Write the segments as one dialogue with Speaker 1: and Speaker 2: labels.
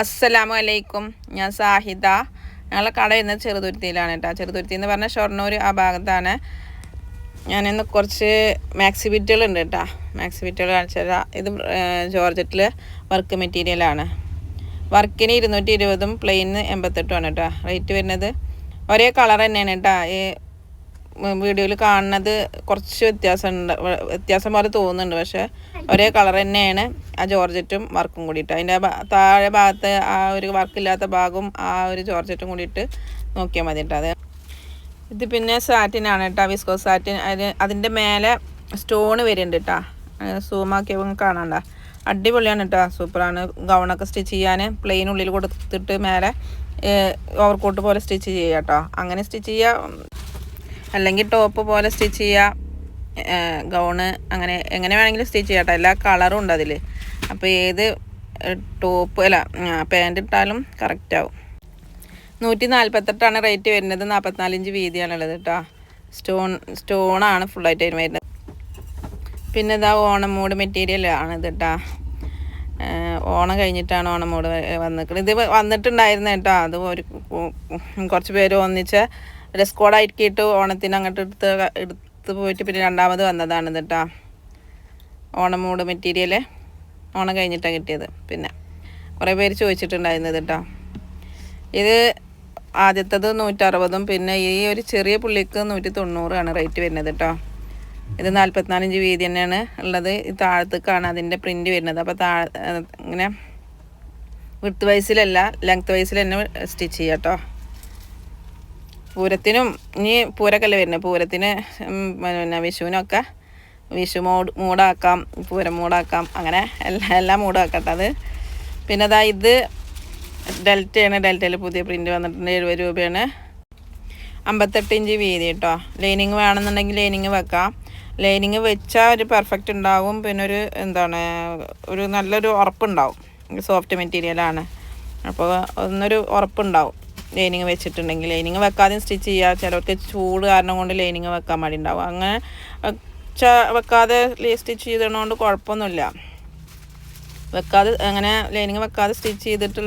Speaker 1: അസ്സലാമു അലൈക്കും ഞാൻ സാഹിദ. ഞങ്ങളെ കട ഇന്ന് ചെറുതുരുത്തിയിലാണ് കേട്ടോ ചെറുതുരുത്തി എന്ന് പറഞ്ഞാൽ ഷൊർണൂർ ആ ഭാഗത്താണ്. ഞാനിന്ന് കുറച്ച് മാക്സി ബിറ്റുകളുണ്ട് കേട്ടോ മാക്സി ബിറ്റുകൾ കാണിച്ചു തരാം. ഇത് ജോർജറ്റിൽ വർക്ക് മെറ്റീരിയലാണ് വർക്കിന് ഇരുന്നൂറ്റി ഇരുപതും പ്ലെയിന് എൺപത്തെട്ടുമാണ് കേട്ടോ റേറ്റ് വരുന്നത് ഒരേ കളർ തന്നെയാണ് കേട്ടോ ഈ വീഡിയോയിൽ കാണുന്നത് കുറച്ച് വ്യത്യാസമുണ്ട് വ്യത്യാസം പോലെ തോന്നുന്നുണ്ട്. പക്ഷെ ഒരേ കളർ തന്നെയാണ് ആ ജോർജറ്റും വർക്കും കൂടിയിട്ട്. അതിന്റെ താഴെ ഭാഗത്ത് ആ ഒരു വർക്കില്ലാത്ത ഭാഗവും ആ ഒരു ജോർജറ്റും കൂടിയിട്ട് നോക്കിയാൽ മതി കേട്ടോ. ഇത് പിന്നെ സാറ്റിനാണ് കേട്ടോ വിസ്കോ സാറ്റിൻ. അതിന് അതിന്റെ മേലെ സ്റ്റോൺ വരുന്നുണ്ട് കേട്ടോ. സൂമാക്കി കാണണ്ട അടിപൊളിയാണ് കേട്ടോ സൂപ്പറാണ്. ഗൗണൊക്കെ സ്റ്റിച്ച് ചെയ്യാൻ പ്ലെയിൻ ഉള്ളിൽ കൊടുത്തിട്ട് മേലെ ഓവർകോട്ട് പോലെ സ്റ്റിച്ച് ചെയ്യാം കേട്ടോ. അങ്ങനെ സ്റ്റിച്ച് ചെയ്യുക. അല്ലെങ്കിൽ ടോപ്പ് പോലെ സ്റ്റിച്ച് ചെയ്യുക ഗൗണ് അങ്ങനെ എങ്ങനെ വേണമെങ്കിലും സ്റ്റിച്ച് ചെയ്യാം എല്ലാ കളറും ഉണ്ട് അതിൽ അപ്പോൾ ഏത് ടോപ്പ് അല്ല പാന്റ് ഇട്ടാലും കറക്റ്റ് ആവും. നൂറ്റി നാൽപ്പത്തെട്ടാണ് റേറ്റ് വരുന്നത്. നാൽപ്പത്തിനാലിഞ്ച് വീതിയാണുള്ളത് കേട്ടോ. സ്റ്റോൺ സ്റ്റോണാണ് ഫുള്ളായിട്ട് അതിന് വരുന്നത്. പിന്നെ ഇതാ ഓണം മൂഡ് മെറ്റീരിയൽ ആണ് ഇത് കേട്ടോ ഓണം കഴിഞ്ഞിട്ടാണ് ഓണം മൂഡ് വന്നിരിക്കുന്നത്. ഇത് വന്നിട്ടുണ്ടായിരുന്നു കേട്ടോ. അത് ഒരു കുറച്ച് പേര് ഒന്നിച്ച് ഡ്രസ് കോഡാക്കിയിട്ട് ഓണത്തിന് അങ്ങോട്ട് എടുത്ത് എടുത്ത് പോയിട്ട് പിന്നെ രണ്ടാമത് വന്നതാണ് കേട്ടോ ഓണം മൂട് മെറ്റീരിയൽ ഓണം കഴിഞ്ഞിട്ടാണ് കിട്ടിയത്. പിന്നെ കുറേ പേര് ചോദിച്ചിട്ടുണ്ടായിരുന്നത് കേട്ടോ ഇത് ആദ്യത്തത് നൂറ്ററുപതും പിന്നെ ഈ ഒരു ചെറിയ പുള്ളിക്ക് നൂറ്റി തൊണ്ണൂറാണ് റേറ്റ് വരുന്നത് കേട്ടോ ഇത് നാൽപ്പത്തിനാലഞ്ച് വീതി തന്നെയാണ് ഉള്ളത്. താഴത്തേക്കാണ് അതിന്റെ പ്രിന്റ് വരുന്നത്. അപ്പോൾ താഴെ ഇങ്ങനെ വിട്ട് വൈസിലല്ല ലെങ്ത് വൈസിൽ തന്നെ സ്റ്റിച്ച് ചെയ്യാം കേട്ടോ പൂരത്തിനും ഇനി പൂരക്കല്ലേ വരുന്നത് പൂരത്തിന് പിന്നെ വിഷുവിനൊക്കെ വിഷു മൂട് മൂടാക്കാം പൂരം മൂടാക്കാം അങ്ങനെ എല്ലാ എല്ലാം മൂടാക്കട്ടെ അത്. പിന്നെ അതാ ഇത് ഡെൽറ്റയാണ് ഡെൽറ്റയിൽ പുതിയ പ്രിന്റ് വന്നിട്ടുണ്ട് എഴുപത് രൂപയാണ്. അമ്പത്തെട്ട് ഇഞ്ച് വീതി കേട്ടോ ലൈനിങ് വേണമെന്നുണ്ടെങ്കിൽ ലൈനിങ് വെക്കാം. ലൈനിങ് വെച്ചാൽ ഒരു പെർഫെക്റ്റ് ഉണ്ടാവും പിന്നെ ഒരു എന്താണ് ഒരു നല്ലൊരു ഉറപ്പുണ്ടാവും. സോഫ്റ്റ് മെറ്റീരിയലാണ്. അപ്പോൾ ഒന്നൊരു ഉറപ്പുണ്ടാവും. ലൈനിങ് വെച്ചിട്ടുണ്ടെങ്കിൽ ലൈനിങ് വെക്കാതെയും സ്റ്റിച്ച് ചെയ്യുക. ചിലർക്ക് ചൂട് കാരണം കൊണ്ട് ലൈനിങ് വെക്കാൻ മടി ഉണ്ടാവും അങ്ങനെ വെക്കാതെ സ്റ്റിച്ച് ചെയ്തതുകൊണ്ട് കുഴപ്പമൊന്നുമില്ല. വെക്കാതെ അങ്ങനെ ലൈനിങ് വെക്കാതെ സ്റ്റിച്ച് ചെയ്തിട്ട്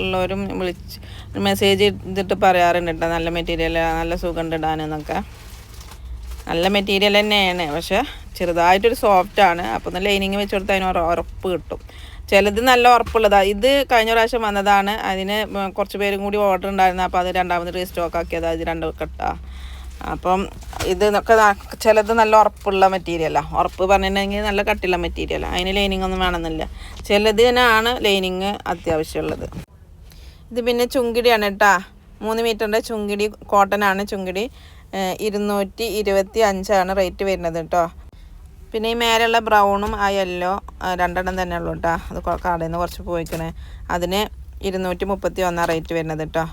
Speaker 1: ഉള്ളവരും വിളിച്ച് മെസ്സേജ് ചെയ്തിട്ട് പറയാറുണ്ട് കേട്ടോ നല്ല മെറ്റീരിയൽ നല്ല സുഖമുണ്ട് ഇടാനെന്നൊക്കെ നല്ല മെറ്റീരിയൽ തന്നെയാണ്. പക്ഷെ ചെറുതായിട്ടൊരു സോഫ്റ്റാണ് അപ്പോൾ ലൈനിങ് വെച്ച് കൊടുത്താൽ അതിന് ഉറപ്പ് കിട്ടും. ചിലത് നല്ല ഉറപ്പുള്ളതാണ് ഇത് കഴിഞ്ഞ പ്രാവശ്യം വന്നതാണ്. അതിന് കുറച്ച് പേരും കൂടി ഓർഡർ ഉണ്ടായിരുന്നു. അപ്പോൾ അത് രണ്ടാമത് റീസ്റ്റോക്ക് ആക്കിയത്. അത് രണ്ട് കെട്ട. അപ്പം ഇത് ഒക്കെ ചിലത് നല്ല ഉറപ്പുള്ള മെറ്റീരിയലാണ് ഉറപ്പ് പറഞ്ഞിട്ടുണ്ടെങ്കിൽ നല്ല കട്ടിയുള്ള മെറ്റീരിയലാണ് അതിന് ലൈനിങ് ഒന്നും വേണമെന്നില്ല. ചിലതിനാണ് ലൈനിങ് അത്യാവശ്യമുള്ളത്. ഇത് പിന്നെ ചുങ്കിടിയാണ് കേട്ടോ. മൂന്ന് മീറ്ററിന്റെ ചുങ്കിടി കോട്ടനാണ് ചുങ്കിടി. ഇരുന്നൂറ്റി ഇരുപത്തി അഞ്ചാണ് റേറ്റ് വരുന്നത് കേട്ടോ. പിന്നെ ഈ മേലുള്ള ബ്രൗണും ആ യെല്ലോ രണ്ടെണ്ണം തന്നെ ഉള്ളൂ കേട്ടോ. അത് കടയിൽ നിന്ന് കുറച്ച് പോയിക്കണേ. അതിന് ഇരുന്നൂറ്റി മുപ്പത്തി ഒന്നാണ് റേറ്റ് വരുന്നത് കേട്ടോ.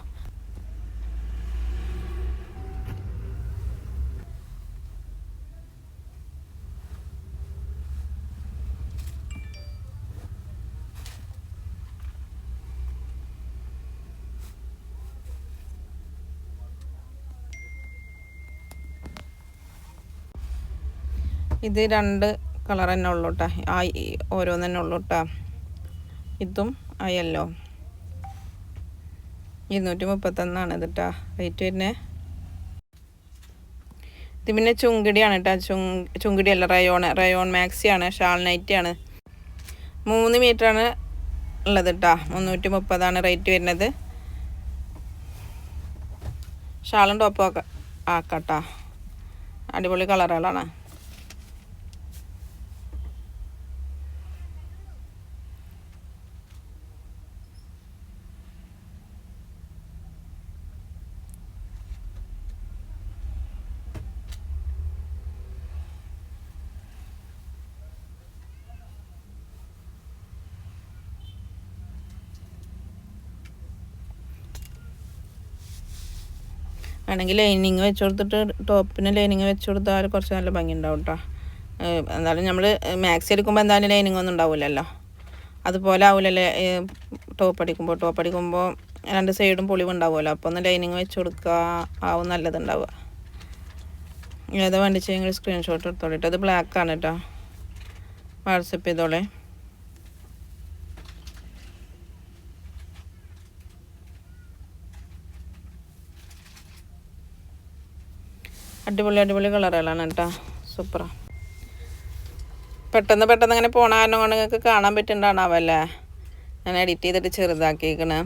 Speaker 1: ഇത് രണ്ട് കളർ തന്നെ ഉള്ളൂ കേട്ടോ ആ ഓരോന്ന് തന്നെ ഉള്ളൂ കേട്ടോ ഇതും അയല്ലോ യെല്ലോ ഇരുന്നൂറ്റി മുപ്പത്തൊന്നാണ് ഇത് കേട്ടോ റേറ്റ് വരുന്നത് ഇത് പിന്നെ ചുങ്കിടിയാണ് കേട്ടോ ചുങ് ചുങ്കിടിയല്ല റയോൺ റയോൺ മാക്സിയാണ് ഷാൾ നൈറ്റിയാണ് മൂന്ന് മീറ്ററാണ് ഉള്ളത് കേട്ടോ മുന്നൂറ്റി മുപ്പതാണ് റേറ്റ് വരുന്നത്. ഷാളും ടോപ്പും ഒക്കെ ആക്കട്ടോ അടിപൊളി കളറുകളാണ്. വേണമെങ്കിൽ ലൈനിങ് വെച്ച് കൊടുത്തിട്ട് ടോപ്പിന് ലൈനിങ് വെച്ച് കൊടുത്താൽ കുറച്ച് നല്ല ഭംഗി ഉണ്ടാവും കേട്ടോ എന്തായാലും നമ്മൾ മാക്സി എടുക്കുമ്പോൾ എന്തായാലും ലൈനിങ് ഒന്നും ഉണ്ടാവില്ലല്ലോ അതുപോലെ ആവില്ലല്ലേ ടോപ്പ് അടിക്കുമ്പോൾ ടോപ്പ് അടിക്കുമ്പോൾ രണ്ട് സൈഡും പൊളിവ് ഉണ്ടാവുമല്ലോ. അപ്പോൾ ഒന്ന് ലൈനിങ് വെച്ച് കൊടുക്കുക ആവും നല്ലതുണ്ടാവുക. ഏതാ വേണ്ടി ചെയ്യുമെങ്കിൽ സ്ക്രീൻഷോട്ട് എടുത്തോളിട്ട് അത് ബ്ലാക്ക് ആണ് കേട്ടോ വാട്സപ്പ് ചെയ്തോളേ. അടിപൊളി അടിപൊളി കളറുകളാണ് കേട്ടോ. സൂപ്പറാണ് പെട്ടെന്ന് പെട്ടെന്ന് ഇങ്ങനെ പോണ കാരണം കൊണ്ട് നിങ്ങൾക്ക് കാണാൻ പറ്റുന്നുണ്ടാണാവല്ലേ ഞാൻ എഡിറ്റ് ചെയ്തിട്ട് ചെറുതാക്കിയേക്കണേ.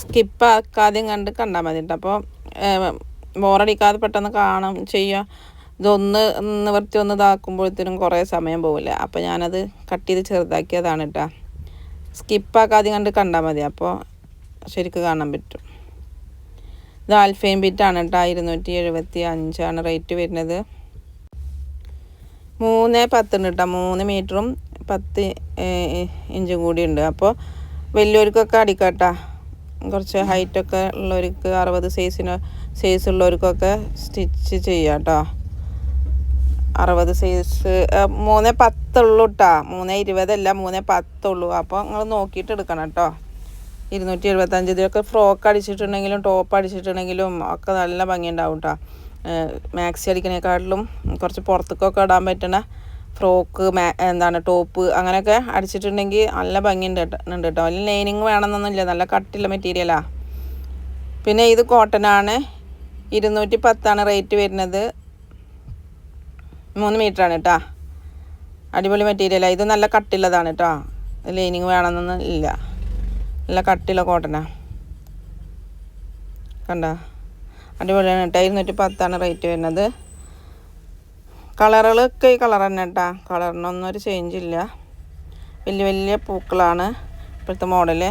Speaker 1: സ്കിപ്പ് ആക്കാതെയും കണ്ട് കണ്ടാൽ മതി കേട്ടോ അപ്പോൾ ബോറടിക്കാതെ പെട്ടെന്ന് കാണാം ചെയ്യുക. ഇതൊന്ന് നിവർത്തി ഒന്ന് ഇതാക്കുമ്പോഴത്തേനും കുറേ സമയം പോവില്ല. അപ്പോൾ ഞാനത് കട്ട് ചെയ്ത് ചെറുതാക്കിയതാണ് കേട്ടോ സ്കിപ്പാക്കാതെ കണ്ട് കണ്ടാൽ മതി. അപ്പോൾ ശരിക്ക് കാണാൻ പറ്റും. ഇത് ആൽഫയും ബിറ്റാണ് കേട്ടോ ഇരുന്നൂറ്റി എഴുപത്തി അഞ്ചാണ് റേറ്റ് വരുന്നത്. മൂന്ന് പത്തുണ്ട് കേട്ടോ മൂന്ന് മീറ്ററും പത്ത് ഇഞ്ചും കൂടി ഉണ്ട്. അപ്പോൾ വലിയവർക്കൊക്കെ അടിക്കാട്ടാ കുറച്ച് ഹൈറ്റൊക്കെ ഉള്ളവർക്ക് അറുപത് സൈസിന് സൈസ് ഉള്ളവർക്കൊക്കെ സ്റ്റിച്ച് ചെയ്യാം കേട്ടോ അറുപത് സൈസ് മൂന്ന് പത്തുള്ളൂ കേട്ടോ മൂന്ന് ഇരുപതല്ല മൂന്ന് പത്തുള്ളൂ. അപ്പോൾ നിങ്ങൾ നോക്കിയിട്ട് എടുക്കണം കേട്ടോ ഇരുന്നൂറ്റി എഴുപത്തഞ്ച് ഇതിലൊക്കെ ഫ്രോക്ക് അടിച്ചിട്ടുണ്ടെങ്കിലും ടോപ്പ് അടിച്ചിട്ടുണ്ടെങ്കിലും ഒക്കെ നല്ല ഭംഗിയുണ്ടാവും കേട്ടോ മാക്സി അടിക്കണേക്കാട്ടിലും കുറച്ച് പുറത്തേക്കൊക്കെ ഇടാൻ പറ്റുന്ന ഫ്രോക്ക് മാ എന്താണ് ടോപ്പ് അങ്ങനെയൊക്കെ അടിച്ചിട്ടുണ്ടെങ്കിൽ നല്ല ഭംഗിയുണ്ട് ഉണ്ട് കേട്ടോ അതിൽ ലൈനിങ് വേണമെന്നൊന്നുമില്ല നല്ല കട്ടിയുള്ള മെറ്റീരിയലാണ് പിന്നെ ഇത് കോട്ടനാണ് ഇരുന്നൂറ്റി പത്താണ് റേറ്റ് വരുന്നത്. മൂന്ന് മീറ്ററാണ് കേട്ടോ അടിപൊളി മെറ്റീരിയലാണ് ഇത് നല്ല കട്ടിയുള്ളതാണ് കേട്ടോ ലൈനിങ് വേണമെന്നൊന്നും ഇല്ല നല്ല കട്ടിയുള്ള കോട്ടനാ കണ്ട? അടിപൊളിയാണ് കേട്ടോ. ഇരുന്നൂറ്റി പത്താണ് റേറ്റ് വരുന്നത്. കളറുകളൊക്കെ ഈ കളർ തന്നെ കേട്ടോ. കളറിനൊന്നും ഒരു ചേഞ്ച് ഇല്ല. വലിയ വലിയ പൂക്കളാണ് ഇപ്പോഴത്തെ മോഡൽ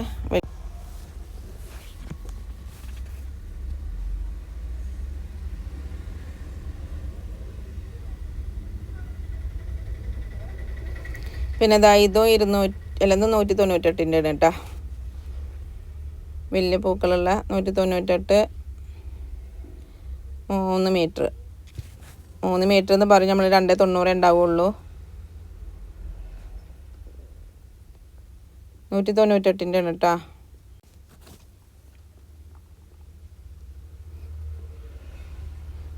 Speaker 1: പിന്നെ ഇതാ ഇതും ഇരുന്നൂറ്റി അല്ലെങ്കിൽ നൂറ്റി തൊണ്ണൂറ്റെട്ടിന്റെ ആണ് കേട്ടോ. വലിയ പൂക്കളുള്ള നൂറ്റി തൊണ്ണൂറ്റെട്ട് മൂന്ന് മീറ്റർ. മൂന്ന് മീറ്റർ എന്ന് പറഞ്ഞ് നമ്മൾ രണ്ടേ തൊണ്ണൂറേ ഉണ്ടാവുള്ളൂ. നൂറ്റി തൊണ്ണൂറ്റെട്ടിന്റെ ആണ് കേട്ടോ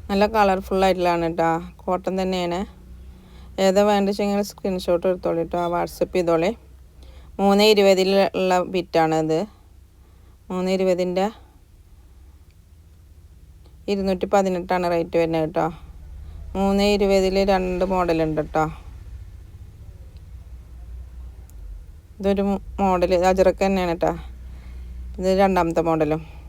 Speaker 1: നല്ല കളർഫുള്ളായിട്ടുള്ളതാണ് കേട്ടോ കോട്ടൺ തന്നെയാണ്. ഏതാ വേണ്ട വെച്ചെങ്കിൽ സ്ക്രീൻഷോട്ട് എടുത്തോളൂ കേട്ടോ വാട്സപ്പ് ചെയ്തോളേ. മൂന്ന് ഇരുപതിലുള്ള ബിറ്റാണ് മൂന്ന് ഇരുപതിന്റെ ഇരുന്നൂറ്റി പതിനെട്ടാണ് റേറ്റ് വരുന്നത് കേട്ടോ. മൂന്ന് ഇരുപതിൽ രണ്ട് മോഡലുണ്ട് കേട്ടോ. ഇതൊരു മോഡൽ അജറക്ക് തന്നെയാണ് കേട്ടോ. ഇത് രണ്ടാമത്തെ മോഡലും.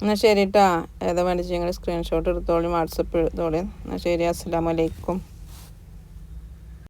Speaker 1: എന്നാൽ ശരി കേട്ടോ ഏതാ വേണ്ടി നിങ്ങൾ സ്ക്രീൻഷോട്ട് എടുത്തോളി വാട്സപ്പ് എടുത്തോളി. എന്നാൽ ശരി അസ്സാം വലൈക്കും